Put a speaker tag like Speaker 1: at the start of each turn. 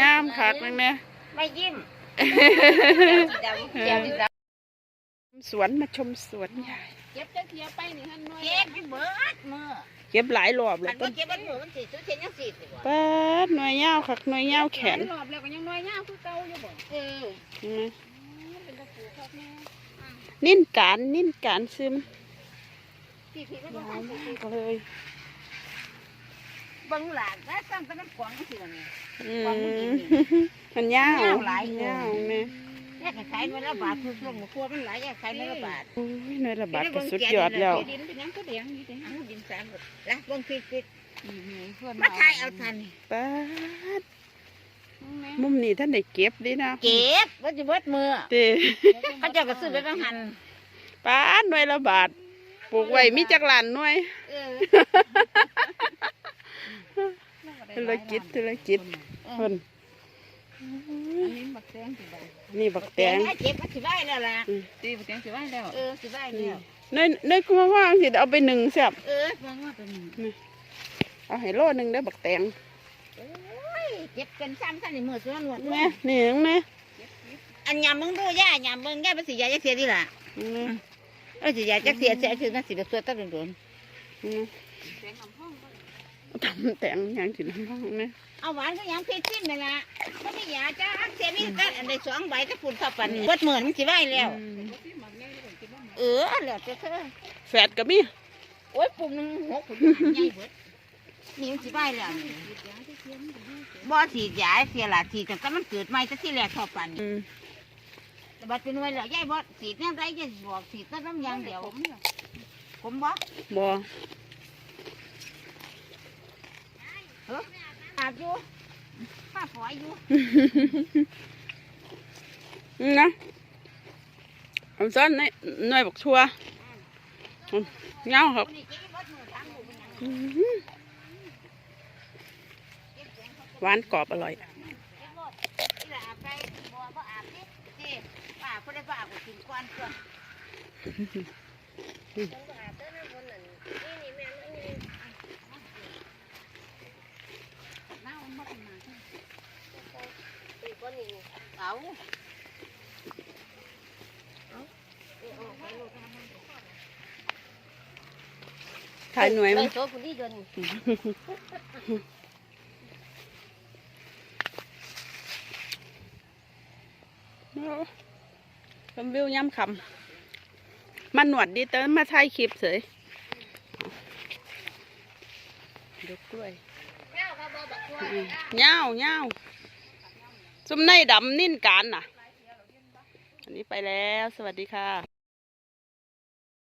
Speaker 1: งามคักเลยแม่
Speaker 2: ไม่ยิ้มดำเจียวดำ
Speaker 1: สวนมาชมสวนยาย
Speaker 3: เก็บจะเทียไปนี่ฮันน้อย
Speaker 2: เก็บไปเบิดมือ
Speaker 1: เก็บหลายรอบ
Speaker 2: อั
Speaker 1: แล้
Speaker 2: น
Speaker 1: ว
Speaker 2: ก็
Speaker 1: ต้น
Speaker 2: เก็บเบิดมือมันสิสุดเทียนยังสิดีกว่า
Speaker 1: ปาดหน่วยยาวคักหน่วยยาวแขน
Speaker 3: รอบแล้วก็ยังน้อยยาวคือเก่าอยู่บ่
Speaker 2: เออ
Speaker 1: เห็นไหม
Speaker 3: เป็นตะปูครับแม่
Speaker 1: นิ่นการนิ่นการซึม
Speaker 2: พี่พี่ก็
Speaker 1: ยา
Speaker 2: ต้อง
Speaker 1: วมาก เลย
Speaker 2: บังหลานแล้วตั้งแต่มันกวางสิล่ะนี่
Speaker 1: อืมมันยาวยา
Speaker 2: วหลาย
Speaker 1: ยาวแม่
Speaker 2: แยกขายเงินละบาทคือช่วงครัวมันหลายแยกขายเงินละบาท
Speaker 1: โอ้ยหน่วยละบาทก็สุดยอดแล้ว
Speaker 3: ดินเป็นหยังก็แดงนี่เด้
Speaker 2: อันดินสามหมดละเบิ่งฟิตฟิต
Speaker 3: นี่เพื่อน
Speaker 2: มาทายเอาทัน
Speaker 1: ปาด
Speaker 3: แม่
Speaker 1: มุมนี้ท่านได้เก็บดีนะ
Speaker 2: เก็บว่าจะเบิดมือ
Speaker 1: เต้
Speaker 2: เขาเจ้าก็ซื้อไปบางหัน
Speaker 1: ปาดหน่วยละบาทปลูกไว้มีจักหลานหน่วย
Speaker 2: เออ
Speaker 1: ธุรกิจธุรกิจเพิ่น
Speaker 3: อันนี้บักแตงสิบ่
Speaker 1: นี่บักแต
Speaker 2: แต่
Speaker 1: ง
Speaker 2: งเก็บมันสิไว้แล้วล่ะ
Speaker 3: ตีบักแตงสิว่าแล้ว
Speaker 2: เออสิไว้แล้ว
Speaker 1: เนยเนยกูว่าว่าสิเอาไปหนึ่งแซ่บ
Speaker 2: เออฟังว่าเป็น
Speaker 1: เอาให้โลหนึงเด้อบักแตง
Speaker 2: โอ้ยเจ็บกันซ้ำท่านนี่มือส่วนหนวด
Speaker 1: แม่นี่นังแม่
Speaker 2: อันยำมึงดูย่ายำมึงย่าเป็นสียาจักเสียดีล่ะ
Speaker 1: นี่นะ
Speaker 2: เออสียาจักเสียเสียคือมันสีแบบสวยตั้งโดน
Speaker 1: นี่
Speaker 3: แตงห้องบ่
Speaker 1: ทำแตงอย่างที่น้ำบ้างแม่
Speaker 2: ๆเอาหวานก็ยำเพชรจิ้มเลยล่ะก็ไม่ยาจ้าเสียมีกันอันใดสองใบตะฝุ่นเข้าปันเบิดหมื่นมันสิไว้แล้ว
Speaker 1: อืม
Speaker 3: ที่หมักแม่ที่กินบ่หมัก
Speaker 2: เออแล้วจะเธอ
Speaker 1: แฟดก็มี
Speaker 2: โอ้ยปุ่มหนึงหกปุ่มใหญ่เบิดนี่มันสิไว้แล้วนี่
Speaker 3: แตงที่เทียมก็ดี
Speaker 2: บ่สีดยาเสียละสีแต่ก็มันเกิดใหม่แต่ที่แรกเข้าปัน
Speaker 1: อืม
Speaker 2: แต่บัดเป็นไว้แล้วยายบ่สีดแนวใดยายบอกสีดแต่น้ำยางเดียว
Speaker 3: ผมเนี่ ย
Speaker 2: ผมบ่
Speaker 1: บ่
Speaker 2: อาบอยู่ป้าฝอยอยู่
Speaker 1: นี่นะเอาซ้อนในหน่วยบักชัวอืมเงาครับ
Speaker 2: นี่เจ๊บ่มือทางหูเป็นหยัง
Speaker 1: อืมหวานกรอบอร่อย
Speaker 2: เจ๊บ่ที่ละอาบไปบ่บ่อาบดิเจ๊ป้าผู้ใดบ่อาบก็กินก่อนก่อน เอา
Speaker 1: ถ่ายหน่วย
Speaker 2: ไป
Speaker 1: มั้ย
Speaker 2: โซคุณดีจน
Speaker 1: ชมวิวย้ำคำมันหนวดดีเติมมาถ่ายคลิปเฉยดกกล้วยอืมเงาเงา ซุมในดำนิ่นการน่ะ อันนี้ไปแล้ว สวัสดีค่ะ